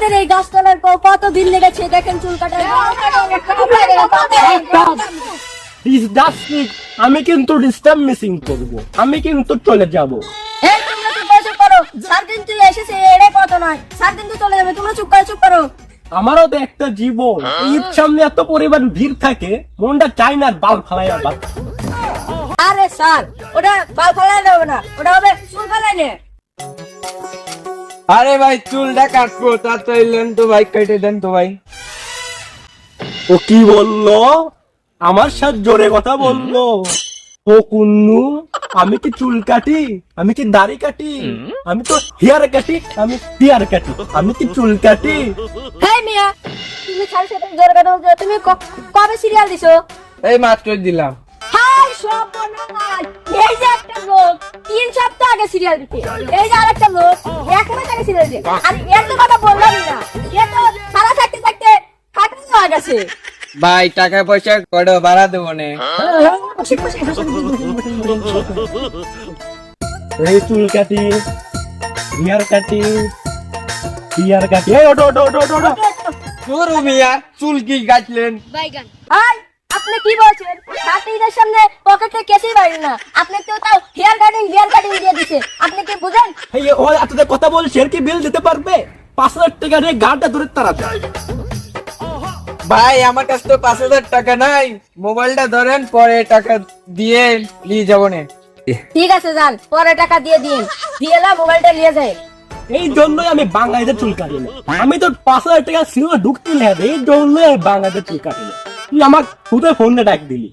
আমাদের এই গাছতলার কত দিন লেগেছে? দেখেন চুল কাটার আমি কিন্তু ডিস্টার্ব মিসিং করব। আমি কিন্তু চলে যাব। এই তোমরা চুপ করে চুপ করো। সাত দিন এসেছে এটাই কত নয়। সাত দিন চলে যাবে। তোমরা চুপ করে চুপ করো। আমারও তো একটা জীবন। ঈদ সামনে এত পরিমাণ ভিড় থাকে মনটা চাই না বাল ফালাই আবার আরে স্যার ওটা পাল ফেলাই দেবে না। ওটা হবে চুল ফেলাই আরে ভাই চুলটা কাটবো তাড়াতাড়ি দেন তো ভাই কেটে দেন তো ভাই। ও কি বলল? আমার সাথে জোরে কথা বলল। ও কুন্নু আমি কি চুল কাটি? আমি কি দাড়ি কাটি? আমি তো হেয়ার কাটি আমি হেয়ার কাটি। আমি কি চুল কাটি? হেই মিয়া তুমি সাড়ে সাথে জোরে কথা বলছো তুমি কবে সিরিয়াল দিছো? এই মাত্র দিলাম। হাই সব বনাই এই যে লোক তিন সপ্তাহ আগে সিরিয়াল দিতে। এই যে আরেকটা লোক এক মাস আগে সিরিয়াল দিতে? আর এর তো কথা বললাম না। এ তো সারা থাকতে থাকতে খাটানো হয়ে গেছে। ভাই টাকা পয়সা কড়ো বাড়া দেবো নে। এই চুল কাটি হেয়ার কাটি হেয়ার কাটি। এই ওটো ওটো ওটো ওটো ওটো মিয়া চুল কি কাটলেন হাই আপনি কি বলছেন? ছাত্রীদের সামনে পকেটে কেসি বাড়ি না। আপনি তো তাও হেয়ার কাটিং হেয়ার কাটিং দিয়ে দিছে। আপনি কি বুঝেন? এই ও এতটা কথা বলছে এর কি বিল দিতে পারবে? পাঁচ হাজার টাকা নিয়ে গাড়টা ধরে তাড়াতে। ভাই আমার কাছে তো পাঁচ হাজার টাকা নাই। মোবাইলটা ধরেন পরে টাকা দিয়ে নিয়ে যাব নে। ঠিক আছে যান। পরে টাকা দিয়ে দিন। দিয়ে না মোবাইলটা নিয়ে যায় এই জন্যই আমি বাঙালিদের চুল কাটি না আমি তো পাঁচ হাজার টাকা সিনেমা ঢুকতে হবে এই জন্যই আমি বাঙালিদের চুল কাটি না তুই আমার খুদে ফোনে ডাক দিলি।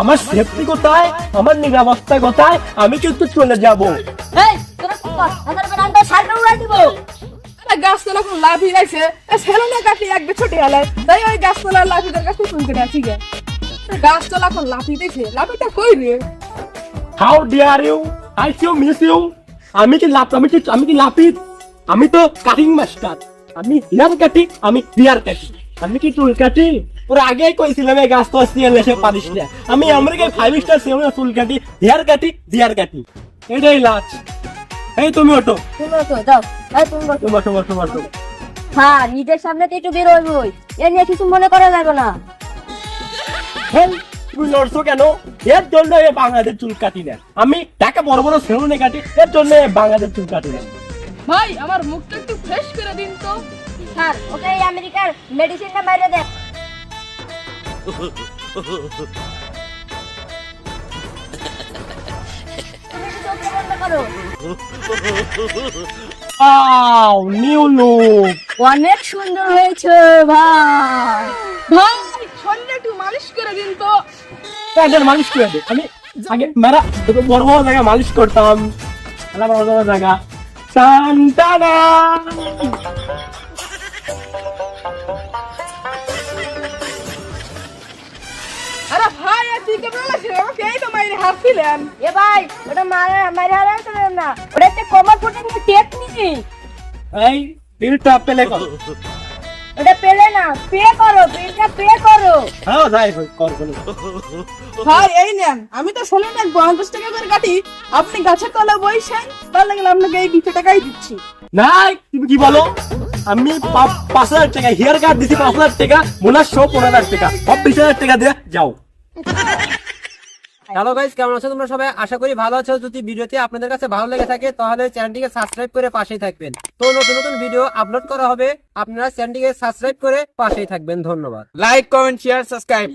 আমার সেফটি কোথায়? আমার নিরাপত্তা কোথায়? আমি কিন্তু চলে যাব। এই তোরা কি আমার বেড়ান তো উড়াই দিব। গাছতলা কোন লাভি আছে সেলুনে কাটি এক ছুটে গেলে তাই ওই গাছতলা লাভিদের কাছে ফোন আছি? গে গাছতলা কোন লাভি দিছে লাভিটা কই রে? How dear you I see you miss you আমি কি আমি কি আমি কি লাপিত আমি তো কাটিং মাস্টার আমি হেয়ার কাটি আমি হেয়ার কাটি আমি কি চুল কাটি ওর আগেই কইছিলাম এই গাছ তো সিএল এসে পারিস না। আমি আমেরিকায় ফাইভ স্টার সিএম চুল কাটি হেয়ার কাটি হেয়ার কাটি এটাই লাচ এই তুমি ওঠো। তুমি তো যাও। এই তুমি বসো। বসো বসো বসো। হ্যাঁ নিজের সামনে তো একটু বের হইবই এ নিয়ে কিছু মনে করা যাবে না। হেল তুমি লড়ছো কেন? এর জন্য এ বাংলাদেশ চুল কাটি না আমি টাকা বড় বড় সেলুনে কাটি এর জন্য বাংলাদেশ চুল কাটি না ভাই আমার মুখটা একটু ফ্রেশ করে দিন তো। স্যার ওকে এই আমেরিকার মেডিসিনটা মাইরে নিউ লুক অনেক সুন্দর হয়েছে ভাই। ভাই শরীরে একটু মালিশ করে দিন তো। প্যান্টের মালিশ করে দে। আমি আগে মেরা দুটো বড় বড় জায়গা মালিশ করতাম। বড় বড় জায়গা। সান্তানা আরে আমাকে এই তো মাইরে হাসছিলেন। এ ভাই ওটা মারে মারে হারাম না। ওটা একটা কমার ফুটিং টেকনিক এই বিলটা পেলে কর। ওটা পেলে না পে করো বিলটা পে করো। হ্যাঁ যাই কর বলো। ভাই এই নেন আমি তো সেলুনে পঞ্চাশ টাকা করে কাটি আপনি গাছের তলায় বইছেন তাহলে গেলে আপনাকে এই দুশো টাকাই দিচ্ছি। নাই তুমি কি বলো? আমি পাঁচ হাজার টাকা হেয়ার কাট দিছি পাঁচ হাজার টাকা মোনার শো পনেরো হাজার টাকা সব বিশ হাজার টাকা দিয়ে যাও। হ্যালো গাইস কেমন আছো তোমরা সবাই? আশা করি ভালো আছো। যদি ভিডিওটি আপনাদের কাছে ভালো লেগে থাকে, তাহলে চ্যানেলটিকে সাবস্ক্রাইব করে পাশেই থাকবেন। তো নতুন নতুন ভিডিও আপলোড করা হবে। আপনারা চ্যানেলটিকে সাবস্ক্রাইব করে পাশেই থাকবেন। ধন্যবাদ। Like comment share subscribe